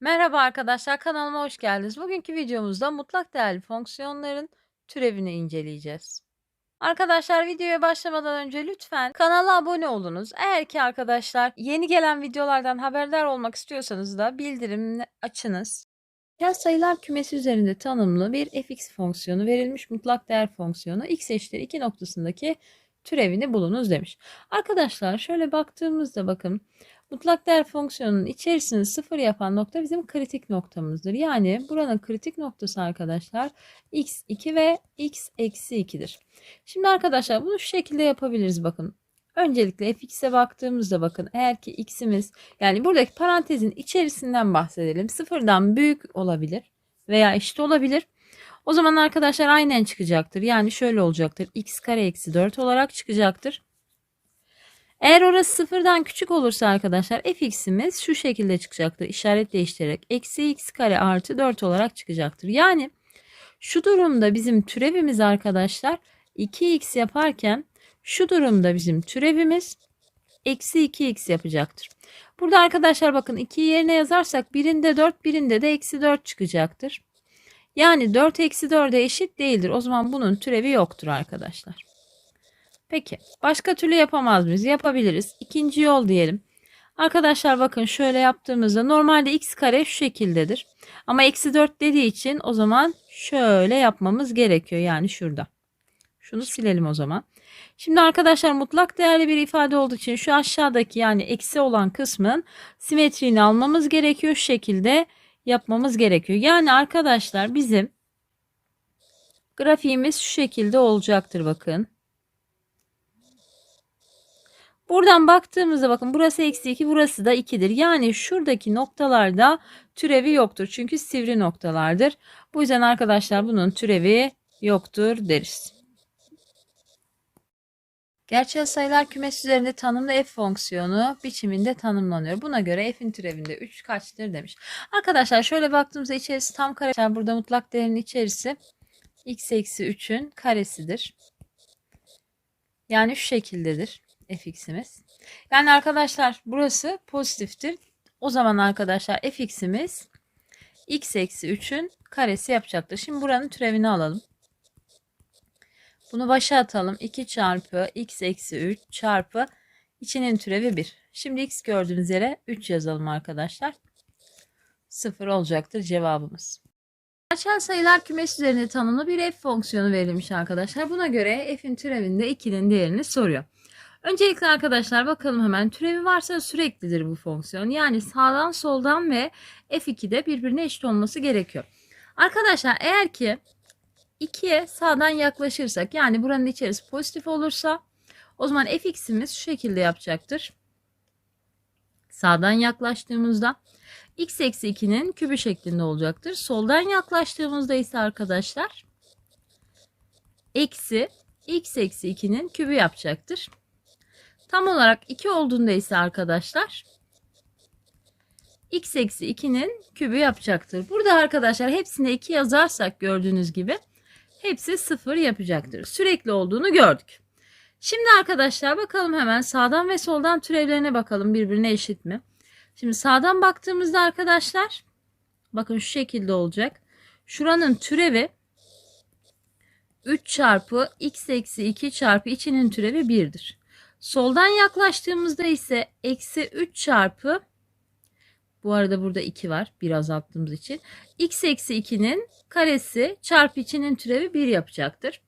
Merhaba arkadaşlar kanalıma hoş geldiniz. Bugünkü videomuzda mutlak değerli fonksiyonların türevini inceleyeceğiz. Arkadaşlar videoya başlamadan önce lütfen kanala abone olunuz. Eğer ki arkadaşlar yeni gelen videolardan haberdar olmak istiyorsanız da bildirimini açınız. Tel sayılar kümesi üzerinde tanımlı bir fx fonksiyonu verilmiş mutlak değer fonksiyonu x eşittir 2 noktasındaki türevini bulunuz demiş. Arkadaşlar şöyle baktığımızda bakın mutlak değer fonksiyonunun içerisini sıfır yapan nokta bizim kritik noktamızdır. Yani buranın kritik noktası arkadaşlar x2 ve x eksi 2'dir. Şimdi arkadaşlar bunu şu şekilde yapabiliriz bakın. Öncelikle fx'e baktığımızda bakın eğer ki x'imiz yani buradaki parantezin içerisinden bahsedelim. Sıfırdan büyük olabilir veya eşit olabilir. O zaman arkadaşlar aynen çıkacaktır. Yani şöyle olacaktır. x kare eksi 4 olarak çıkacaktır. Eğer orası sıfırdan küçük olursa arkadaşlar fx'imiz şu şekilde çıkacaktır. İşaret değiştirerek eksi x kare artı 4 olarak çıkacaktır. Yani şu durumda bizim türevimiz arkadaşlar 2x yaparken şu durumda bizim türevimiz eksi 2x yapacaktır. Burada arkadaşlar bakın 2'yi yerine yazarsak birinde 4 birinde de eksi 4 çıkacaktır. Yani 4 eksi 4'e eşit değildir. O zaman bunun türevi yoktur arkadaşlar. Peki başka türlü yapamaz mıyız? Yapabiliriz. İkinci yol diyelim. Arkadaşlar bakın şöyle yaptığımızda normalde x kare şu şekildedir. Ama eksi 4 dediği için o zaman şöyle yapmamız gerekiyor. Yani şurada. Şunu silelim o zaman. Şimdi arkadaşlar mutlak değerli bir ifade olduğu için şu aşağıdaki yani eksi olan kısmın simetriğini almamız gerekiyor. Şu şekilde yapmamız gerekiyor. Yani arkadaşlar bizim grafiğimiz şu şekilde olacaktır bakın. Buradan baktığımızda bakın burası eksi 2 burası da 2'dir. Yani şuradaki noktalarda türevi yoktur. Çünkü sivri noktalardır. Bu yüzden arkadaşlar bunun türevi yoktur deriz. Gerçel sayılar kümesi üzerinde tanımlı f fonksiyonu biçiminde tanımlanıyor. Buna göre f'in türevinde 3 kaçtır demiş. Arkadaşlar şöyle baktığımızda içerisi tam kare. Burada mutlak değerin içerisi x eksi 3'ün karesidir. Yani şu şekildedir fx'imiz. Yani arkadaşlar burası pozitiftir. O zaman arkadaşlar fx'imiz x eksi 3'ün karesi yapacaktır. Şimdi buranın türevini alalım. Bunu başa atalım. 2 çarpı x eksi 3 çarpı içinin türevi 1. Şimdi x gördüğünüz yere 3 yazalım arkadaşlar. 0 olacaktır cevabımız. Gerçel sayılar kümesi üzerinde tanımlı bir f fonksiyonu verilmiş arkadaşlar. Buna göre f'in türevinde 2'nin değerini soruyor. Öncelikle arkadaşlar bakalım hemen türevi varsa süreklidir bu fonksiyon. Yani sağdan soldan ve f2'de birbirine eşit olması gerekiyor. Arkadaşlar eğer ki 2'ye sağdan yaklaşırsak yani buranın içerisi pozitif olursa o zaman fx'imiz şu şekilde yapacaktır. Sağdan yaklaştığımızda x eksi 2'nin kübü şeklinde olacaktır. Soldan yaklaştığımızda ise arkadaşlar eksi x eksi 2'nin kübü yapacaktır. Tam olarak 2 olduğunda ise arkadaşlar x eksi 2'nin kübü yapacaktır. Burada arkadaşlar hepsine 2 yazarsak gördüğünüz gibi hepsi 0 yapacaktır. Sürekli olduğunu gördük. Şimdi arkadaşlar bakalım hemen sağdan ve soldan türevlerine bakalım birbirine eşit mi? Şimdi sağdan baktığımızda arkadaşlar bakın şu şekilde olacak. Şuranın türevi 3 çarpı x eksi 2 çarpı içinin türevi 1'dir. Soldan yaklaştığımızda ise eksi 3 çarpı bu arada burada 2 var. Bir azalttığımız için. x eksi 2'nin karesi çarpı içinin türevi 1 yapacaktır.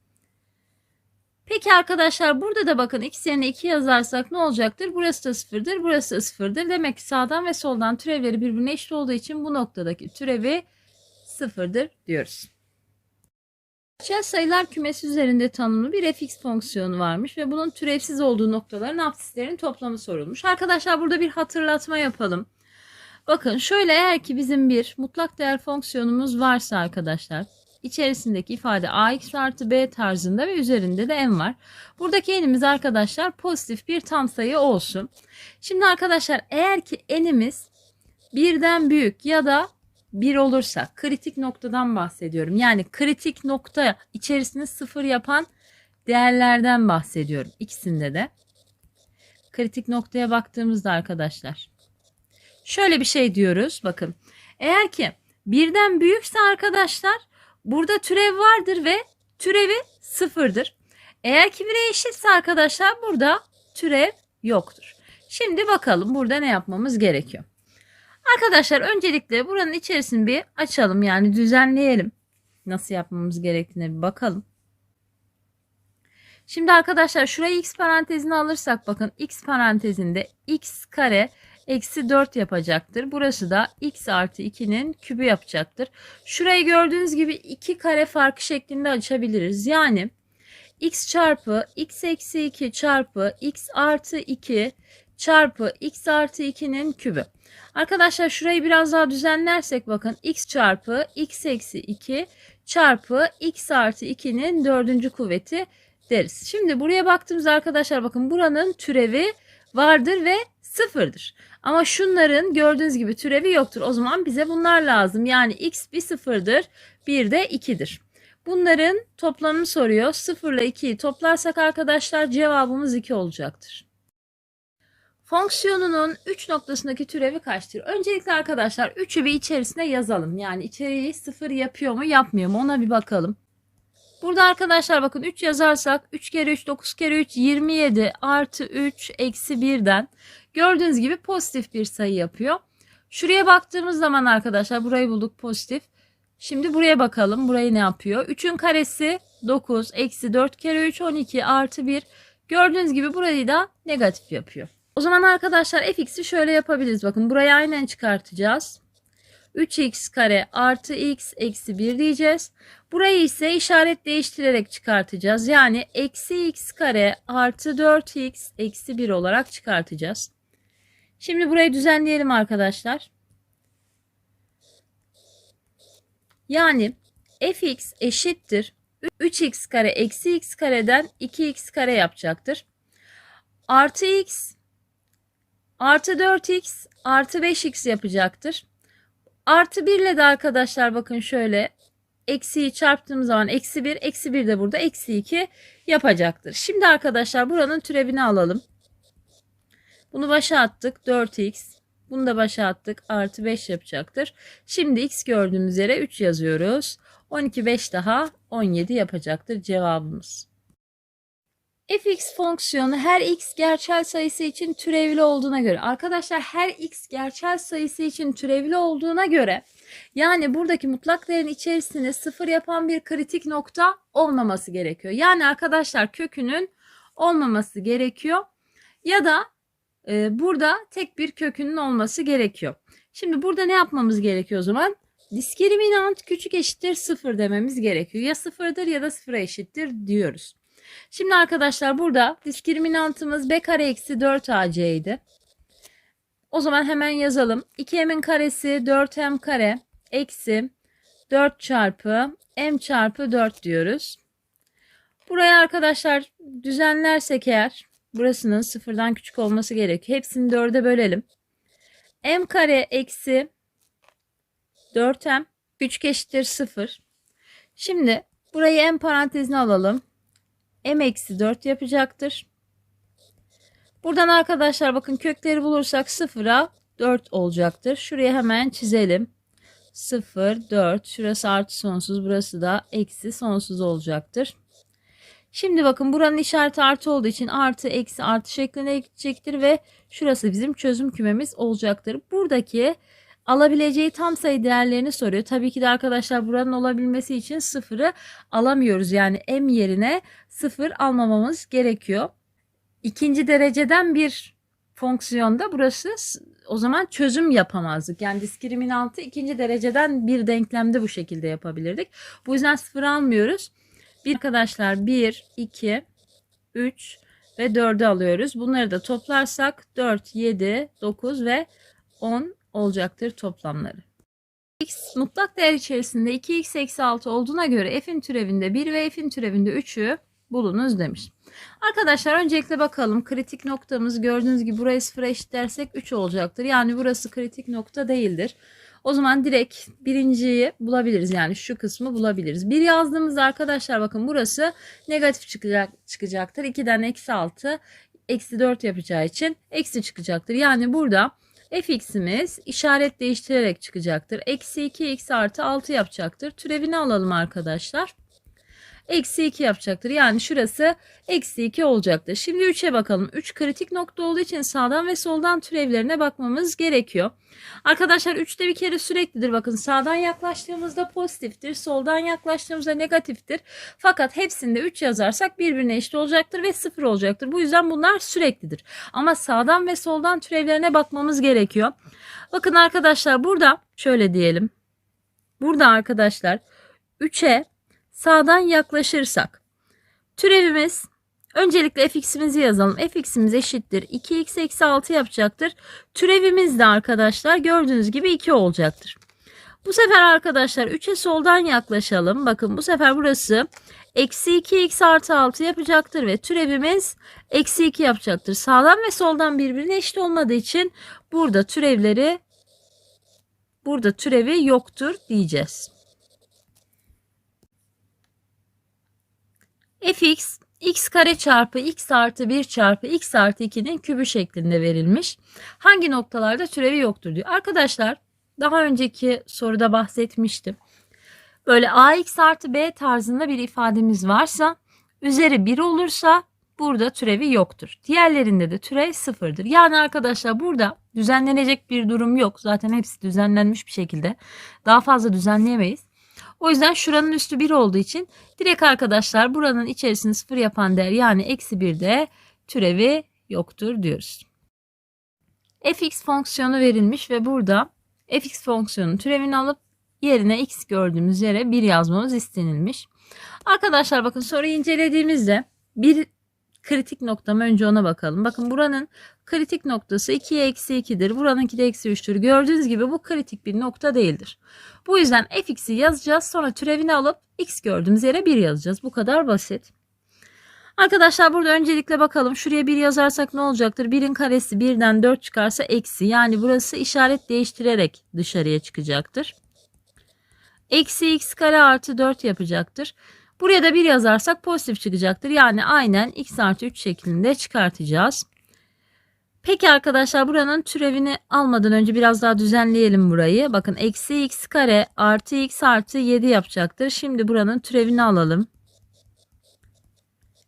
Peki arkadaşlar burada da bakın x yerine 2 yazarsak ne olacaktır? Burası da 0'dır. Burası da 0'dır. Demek ki sağdan ve soldan türevleri birbirine eşit olduğu için bu noktadaki türevi 0'dır diyoruz. Gerçel sayılar kümesi üzerinde tanımlı bir fx fonksiyonu varmış ve bunun türevsiz olduğu noktaların absislerin toplamı sorulmuş. Arkadaşlar burada bir hatırlatma yapalım. Bakın şöyle eğer ki bizim bir mutlak değer fonksiyonumuz varsa arkadaşlar içerisindeki ifade ax artı b tarzında ve üzerinde de n var. Buradaki n'imiz arkadaşlar pozitif bir tam sayı olsun. Şimdi arkadaşlar eğer ki n'imiz birden büyük ya da 1 olursa kritik noktadan bahsediyorum. Yani kritik nokta içerisinde sıfır yapan değerlerden bahsediyorum. İkisinde de. Kritik noktaya baktığımızda arkadaşlar. Şöyle bir şey diyoruz. Bakın. Eğer ki birden büyükse arkadaşlar burada türev vardır ve türevi sıfırdır. Eğer ki 1'e eşitse arkadaşlar burada türev yoktur. Şimdi bakalım burada ne yapmamız gerekiyor. Arkadaşlar öncelikle buranın içerisini bir açalım yani düzenleyelim. Nasıl yapmamız gerektiğine bir bakalım. Şimdi arkadaşlar şurayı x parantezine alırsak bakın x parantezinde x kare eksi 4 yapacaktır. Burası da x artı 2'nin kübü yapacaktır. Şurayı gördüğünüz gibi 2 kare farkı şeklinde açabiliriz. Yani x çarpı x eksi 2 çarpı x artı 2 çarpı x artı 2'nin kübü. Arkadaşlar şurayı biraz daha düzenlersek bakın x çarpı x eksi 2 çarpı x artı 2'nin dördüncü kuvveti deriz. Şimdi buraya baktığımızda arkadaşlar bakın buranın türevi vardır ve sıfırdır. Ama şunların gördüğünüz gibi türevi yoktur. O zaman bize bunlar lazım. Yani x bir sıfırdır, bir de 2'dir. Bunların toplamını soruyor. 0 ile 2'yi toplarsak arkadaşlar cevabımız 2 olacaktır. Fonksiyonunun 3 noktasındaki türevi kaçtır? Öncelikle arkadaşlar 3'ü bir içerisine yazalım. Yani içeriği 0 yapıyor mu yapmıyor mu ona bir bakalım. Burada arkadaşlar bakın 3 yazarsak 3 kere 3 9 kere 3 27 artı 3 eksi 1'den gördüğünüz gibi pozitif bir sayı yapıyor. Şuraya baktığımız zaman arkadaşlar burayı bulduk pozitif. Şimdi buraya bakalım burayı ne yapıyor? 3'ün karesi 9 eksi 4 kere 3 12 artı 1 gördüğünüz gibi burayı da negatif yapıyor. O zaman arkadaşlar fx'i şöyle yapabiliriz. Bakın burayı aynen çıkartacağız. 3x kare artı x eksi 1 diyeceğiz. Burayı ise işaret değiştirerek çıkartacağız. Yani eksi x kare artı 4x eksi 1 olarak çıkartacağız. Şimdi burayı düzenleyelim arkadaşlar. Yani fx eşittir 3x kare eksi x kareden 2x kare yapacaktır. Artı x artı 4x artı 5x yapacaktır. Artı 1 ile de arkadaşlar bakın şöyle eksiyi çarptığımız zaman eksi 1 eksi 1 de burada eksi 2 yapacaktır. Şimdi arkadaşlar buranın türevini alalım. Bunu başa attık 4x. Bunu da başa attık artı 5 yapacaktır. Şimdi x gördüğümüz yere 3 yazıyoruz. 12 5 daha 17 yapacaktır cevabımız. Fx fonksiyonu her x gerçel sayısı için türevli olduğuna göre arkadaşlar her x gerçel sayısı için türevli olduğuna göre yani buradaki mutlak değerin içerisinde sıfır yapan bir kritik nokta olmaması gerekiyor. Yani arkadaşlar kökünün olmaması gerekiyor ya da e, burada tek bir kökünün olması gerekiyor. Şimdi burada ne yapmamız gerekiyor o zaman? Diskriminant küçük eşittir sıfır dememiz gerekiyor. Ya sıfırdır ya da sıfıra eşittir diyoruz. Şimdi arkadaşlar burada diskriminantımız b kare eksi 4ac idi. O zaman hemen yazalım. 2m'in karesi 4m kare eksi 4 çarpı m çarpı 4 diyoruz. Buraya arkadaşlar düzenlersek eğer burasının sıfırdan küçük olması gerekiyor. Hepsini 4'e bölelim. m kare eksi 4m küçük eşittir 0. Şimdi burayı m parantezine alalım. M eksi 4 yapacaktır. Buradan arkadaşlar bakın kökleri bulursak 0'a 4 olacaktır. Şuraya hemen çizelim. 0, 4. Şurası artı sonsuz. Burası da eksi sonsuz olacaktır. Şimdi bakın buranın işareti artı olduğu için artı eksi artı şeklinde gidecektir ve şurası bizim çözüm kümemiz olacaktır. Buradaki alabileceği tam sayı değerlerini soruyor. Tabii ki de arkadaşlar buranın olabilmesi için sıfırı alamıyoruz. Yani m yerine sıfır almamamız gerekiyor. İkinci dereceden bir fonksiyonda burası o zaman çözüm yapamazdık. Yani diskriminantı ikinci dereceden bir denklemde bu şekilde yapabilirdik. Bu yüzden sıfır almıyoruz. Bir arkadaşlar 1, 2, 3 ve 4'ü alıyoruz. Bunları da toplarsak 4, 7, 9 ve 10 olacaktır toplamları. x mutlak değer içerisinde 2x eksi 6 olduğuna göre f'in türevinde 1 ve f'in türevinde 3'ü bulunuz demiş. Arkadaşlar öncelikle bakalım kritik noktamız gördüğünüz gibi burayı sıfıra eşitlersek 3 olacaktır. Yani burası kritik nokta değildir. O zaman direkt birinciyi bulabiliriz. Yani şu kısmı bulabiliriz. Bir yazdığımızda arkadaşlar bakın burası negatif çıkacak, çıkacaktır. 2'den eksi 6 eksi 4 yapacağı için eksi çıkacaktır. Yani burada fx'imiz işaret değiştirerek çıkacaktır. Eksi 2x artı 6 yapacaktır. Türevini alalım arkadaşlar. Eksi 2 yapacaktır. Yani şurası eksi 2 olacaktır. Şimdi 3'e bakalım. 3 kritik nokta olduğu için sağdan ve soldan türevlerine bakmamız gerekiyor. Arkadaşlar 3'te bir kere süreklidir. Bakın sağdan yaklaştığımızda pozitiftir. Soldan yaklaştığımızda negatiftir. Fakat hepsinde 3 yazarsak birbirine eşit olacaktır ve 0 olacaktır. Bu yüzden bunlar süreklidir. Ama sağdan ve soldan türevlerine bakmamız gerekiyor. Bakın arkadaşlar burada şöyle diyelim. Burada arkadaşlar 3'e sağdan yaklaşırsak türevimiz öncelikle fx'imizi yazalım. fx'imiz eşittir 2x eksi 6 yapacaktır. Türevimiz de arkadaşlar gördüğünüz gibi 2 olacaktır. Bu sefer arkadaşlar 3'e soldan yaklaşalım. Bakın bu sefer burası eksi 2x artı 6 yapacaktır ve türevimiz eksi 2 yapacaktır. Sağdan ve soldan birbirine eşit olmadığı için burada türevleri burada türevi yoktur diyeceğiz. Fx x kare çarpı x artı 1 çarpı x artı 2'nin kübü şeklinde verilmiş. Hangi noktalarda türevi yoktur diyor. Arkadaşlar daha önceki soruda bahsetmiştim. Böyle ax artı b tarzında bir ifademiz varsa üzeri 1 olursa burada türevi yoktur. Diğerlerinde de türev sıfırdır. Yani arkadaşlar burada düzenlenecek bir durum yok. Zaten hepsi düzenlenmiş bir şekilde. Daha fazla düzenleyemeyiz. O yüzden şuranın üstü 1 olduğu için direkt arkadaşlar buranın içerisini 0 yapan değer yani eksi 1'de türevi yoktur diyoruz. fx fonksiyonu verilmiş ve burada fx fonksiyonunun türevini alıp yerine x gördüğümüz yere 1 yazmamız istenilmiş. Arkadaşlar bakın soruyu incelediğimizde bir kritik noktam önce ona bakalım. Bakın buranın kritik noktası 2'ye eksi 2'dir. Buranınki de eksi 3'tür. Gördüğünüz gibi bu kritik bir nokta değildir. Bu yüzden fx'i yazacağız. Sonra türevini alıp x gördüğümüz yere 1 yazacağız. Bu kadar basit. Arkadaşlar burada öncelikle bakalım. Şuraya 1 yazarsak ne olacaktır? 1'in karesi 1'den 4 çıkarsa eksi. Yani burası işaret değiştirerek dışarıya çıkacaktır. Eksi x kare artı 4 yapacaktır. Buraya da 1 yazarsak pozitif çıkacaktır. Yani aynen x artı 3 şeklinde çıkartacağız. Peki arkadaşlar buranın türevini almadan önce biraz daha düzenleyelim burayı. Bakın eksi x kare artı x artı 7 yapacaktır. Şimdi buranın türevini alalım.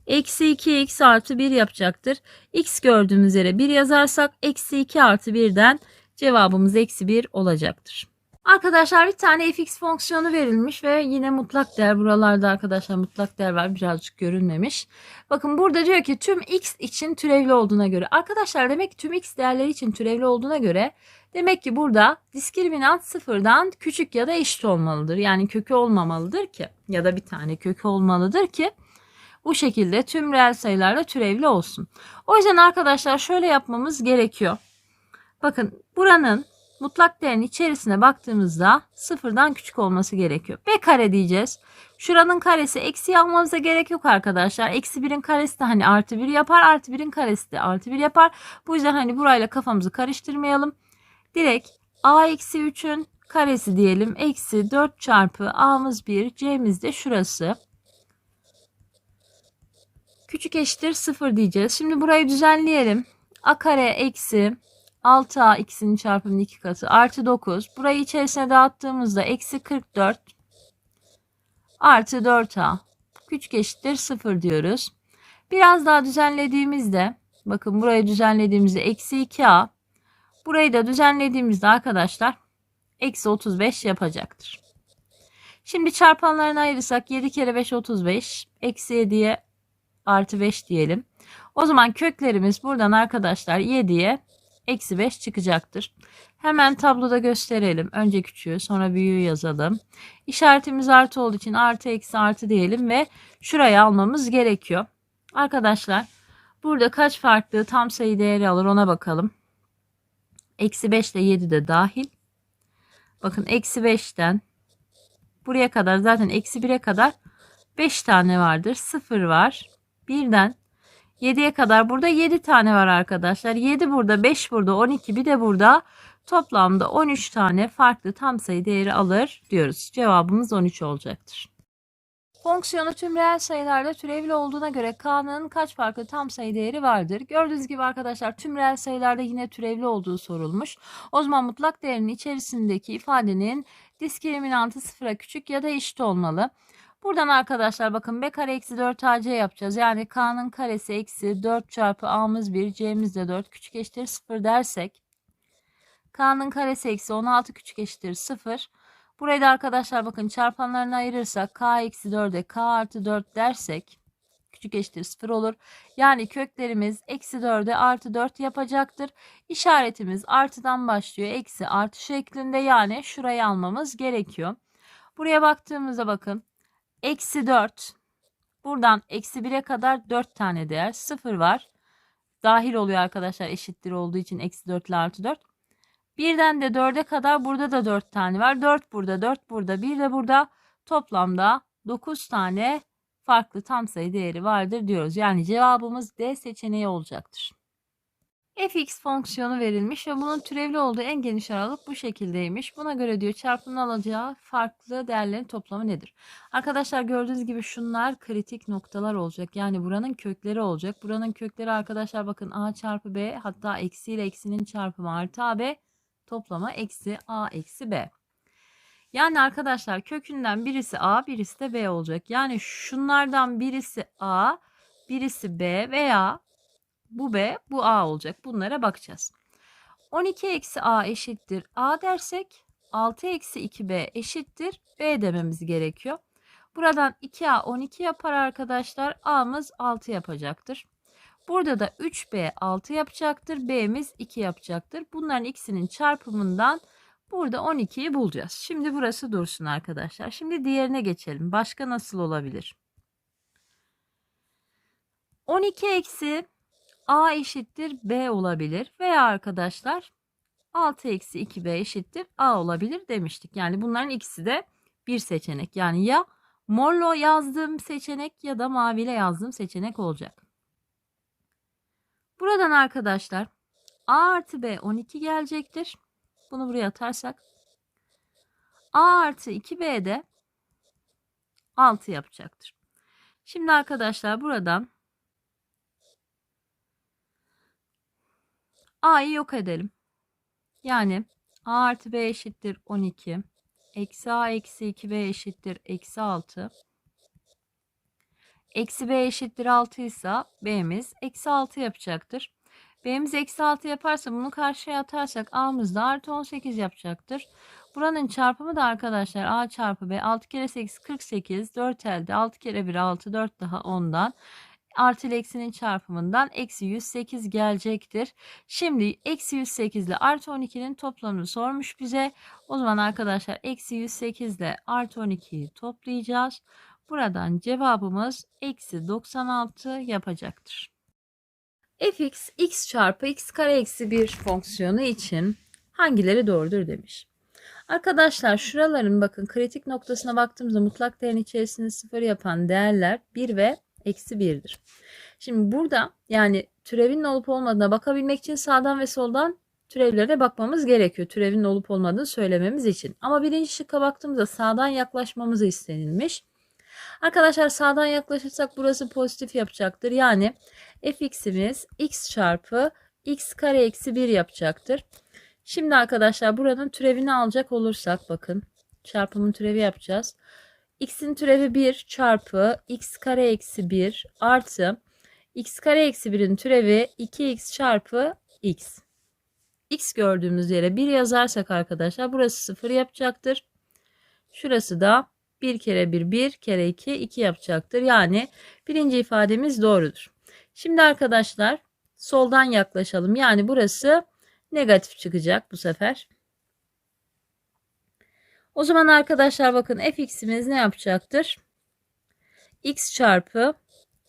Eksi 2x artı 1 yapacaktır. x gördüğümüz yere 1 yazarsak eksi 2 artı 1'den cevabımız eksi 1 olacaktır. Arkadaşlar bir tane fx fonksiyonu verilmiş ve yine mutlak değer buralarda arkadaşlar mutlak değer var birazcık görünmemiş. Bakın burada diyor ki tüm x için türevli olduğuna göre. Arkadaşlar demek ki tüm x değerleri için türevli olduğuna göre demek ki burada diskriminant sıfırdan küçük ya da eşit olmalıdır. Yani kökü olmamalıdır ki ya da bir tane kökü olmalıdır ki bu şekilde tüm reel sayılarla türevli olsun. O yüzden arkadaşlar şöyle yapmamız gerekiyor. Bakın buranın mutlak değerin içerisine baktığımızda sıfırdan küçük olması gerekiyor. B kare diyeceğiz. Şuranın karesi eksi almamıza gerek yok arkadaşlar. Eksi 1'in karesi de hani artı 1 yapar. Artı 1'in karesi de artı 1 yapar. Bu yüzden hani burayla kafamızı karıştırmayalım. Direkt a eksi 3'ün karesi diyelim. Eksi 4 çarpı a'mız 1 c'miz de şurası. Küçük eşittir 0 diyeceğiz. Şimdi burayı düzenleyelim. a kare eksi 6a ikisinin çarpımının 2 katı artı 9. Burayı içerisine dağıttığımızda eksi 44 artı 4a küçük eşittir 0 diyoruz. Biraz daha düzenlediğimizde bakın burayı düzenlediğimizde eksi 2a burayı da düzenlediğimizde arkadaşlar eksi 35 yapacaktır. Şimdi çarpanlarını ayırırsak 7 kere 5 35 eksi 7'ye artı 5 diyelim. O zaman köklerimiz buradan arkadaşlar 7'ye eksi 5 çıkacaktır. Hemen tabloda gösterelim. Önce küçüğü sonra büyüğü yazalım. İşaretimiz artı olduğu için artı eksi artı diyelim ve şuraya almamız gerekiyor. Arkadaşlar burada kaç farklı tam sayı değeri alır ona bakalım. Eksi 5 ile 7 de dahil. Bakın eksi 5'ten buraya kadar zaten eksi 1'e kadar 5 tane vardır. 0 var. Birden 7'ye kadar burada 7 tane var arkadaşlar. 7 burada 5 burada 12 bir de burada toplamda 13 tane farklı tam sayı değeri alır diyoruz. Cevabımız 13 olacaktır. Fonksiyonu tüm reel sayılarda türevli olduğuna göre k'nın kaç farklı tam sayı değeri vardır? Gördüğünüz gibi arkadaşlar tüm reel sayılarda yine türevli olduğu sorulmuş. O zaman mutlak değerin içerisindeki ifadenin diskriminantı sıfıra küçük ya da eşit olmalı. Buradan arkadaşlar bakın b kare eksi 4 ac yapacağız. Yani k'nın karesi eksi 4 çarpı a'mız 1 c'miz de 4 küçük eşittir 0 dersek k'nın karesi eksi 16 küçük eşittir 0. Burayı da arkadaşlar bakın çarpanlarına ayırırsak k eksi 4'e k artı 4 dersek küçük eşittir 0 olur. Yani köklerimiz eksi 4'e artı 4 yapacaktır. İşaretimiz artıdan başlıyor. Eksi artı şeklinde yani şurayı almamız gerekiyor. Buraya baktığımızda bakın eksi 4 buradan eksi 1'e kadar 4 tane değer 0 var. Dahil oluyor arkadaşlar eşittir olduğu için eksi 4 ile artı 4. Birden de 4'e kadar burada da 4 tane var. 4 burada, 4 burada, 1 de burada. Toplamda 9 tane farklı tam sayı değeri vardır diyoruz. Yani cevabımız D seçeneği olacaktır. Fx fonksiyonu verilmiş ve bunun türevli olduğu en geniş aralık bu şekildeymiş. Buna göre diyor çarpımın alacağı farklı değerlerin toplamı nedir? Arkadaşlar gördüğünüz gibi şunlar kritik noktalar olacak. Yani buranın kökleri olacak. Buranın kökleri arkadaşlar bakın a çarpı b hatta eksi ile eksinin çarpımı artı ab toplama eksi a eksi b. Yani arkadaşlar kökünden birisi a birisi de b olacak. Yani şunlardan birisi a birisi b veya bu b bu a olacak. Bunlara bakacağız. 12 eksi a eşittir a dersek 6 eksi 2b eşittir b dememiz gerekiyor. Buradan 2a 12 yapar arkadaşlar. a'mız 6 yapacaktır. Burada da 3b 6 yapacaktır. b'miz 2 yapacaktır. Bunların ikisinin çarpımından burada 12'yi bulacağız. Şimdi burası dursun arkadaşlar. Şimdi diğerine geçelim. Başka nasıl olabilir? 12 eksi a eşittir b olabilir. Veya arkadaşlar 6 eksi 2b eşittir a olabilir demiştik. Yani bunların ikisi de bir seçenek. Yani ya morlo yazdığım seçenek ya da maviyle yazdığım seçenek olacak. Buradan arkadaşlar A artı B 12 gelecektir. Bunu buraya atarsak A artı 2B de 6 yapacaktır. Şimdi arkadaşlar buradan A'yı yok edelim. Yani A artı B eşittir 12. Eksi A eksi 2B eşittir eksi 6. Eksi b eşittir 6 ise b'miz eksi 6 yapacaktır. B'miz eksi 6 yaparsa bunu karşıya atarsak a'mız da artı 18 yapacaktır. Buranın çarpımı da arkadaşlar a çarpı b 6 kere 8 48 4 elde 6 kere 1 6 4 daha 10'dan artı ile eksinin çarpımından eksi 108 gelecektir. Şimdi eksi 108 ile artı 12'nin toplamını sormuş bize. O zaman arkadaşlar eksi 108 ile artı 12'yi toplayacağız. Buradan cevabımız eksi 96 yapacaktır. fx x çarpı x kare eksi 1 fonksiyonu için hangileri doğrudur demiş. Arkadaşlar şuraların bakın kritik noktasına baktığımızda mutlak değerin içerisinde sıfır yapan değerler 1 ve eksi 1'dir. Şimdi burada yani türevin olup olmadığına bakabilmek için sağdan ve soldan türevlere bakmamız gerekiyor. Türevin olup olmadığını söylememiz için. Ama birinci şıkka baktığımızda sağdan yaklaşmamız istenilmiş. Arkadaşlar sağdan yaklaşırsak burası pozitif yapacaktır. Yani fx'imiz x çarpı x kare eksi 1 yapacaktır. Şimdi arkadaşlar buranın türevini alacak olursak bakın çarpımın türevi yapacağız. X'in türevi 1 çarpı x kare eksi 1 artı x kare eksi 1'in türevi 2x çarpı x. x gördüğümüz yere 1 yazarsak arkadaşlar burası 0 yapacaktır. Şurası da 1 kere 1 1 kere 2 2 yapacaktır. Yani birinci ifademiz doğrudur. Şimdi arkadaşlar soldan yaklaşalım. Yani burası negatif çıkacak bu sefer. O zaman arkadaşlar bakın fx'imiz ne yapacaktır? x çarpı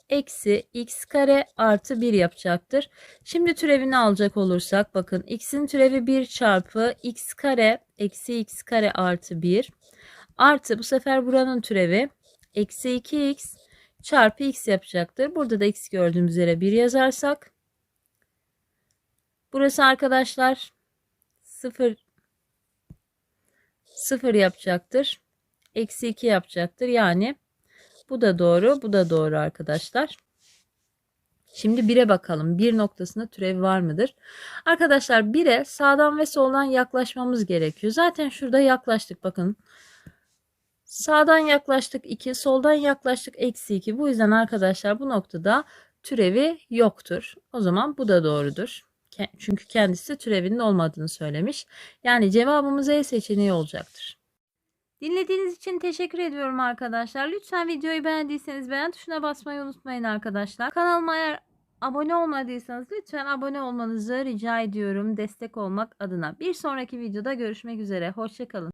eksi x kare artı 1 yapacaktır. Şimdi türevini alacak olursak bakın x'in türevi 1 çarpı x kare eksi x kare artı 1 Artı bu sefer buranın türevi eksi 2x çarpı x yapacaktır. Burada da x gördüğümüz üzere 1 yazarsak. Burası arkadaşlar 0 0 yapacaktır. Eksi 2 yapacaktır. Yani Bu da doğru. Bu da doğru arkadaşlar. Şimdi 1'e bakalım. 1 noktasında türev var mıdır? Arkadaşlar 1'e sağdan ve soldan yaklaşmamız gerekiyor. Zaten şurada yaklaştık bakın. Sağdan yaklaştık 2, soldan yaklaştık eksi 2. Bu yüzden arkadaşlar bu noktada türevi yoktur. O zaman bu da doğrudur. Çünkü kendisi türevinin olmadığını söylemiş. Yani cevabımız E seçeneği olacaktır. Dinlediğiniz için teşekkür ediyorum arkadaşlar. Lütfen videoyu beğendiyseniz beğen tuşuna basmayı unutmayın arkadaşlar. Kanalıma eğer abone olmadıysanız lütfen abone olmanızı rica ediyorum destek olmak adına. Bir sonraki videoda görüşmek üzere. Hoşçakalın.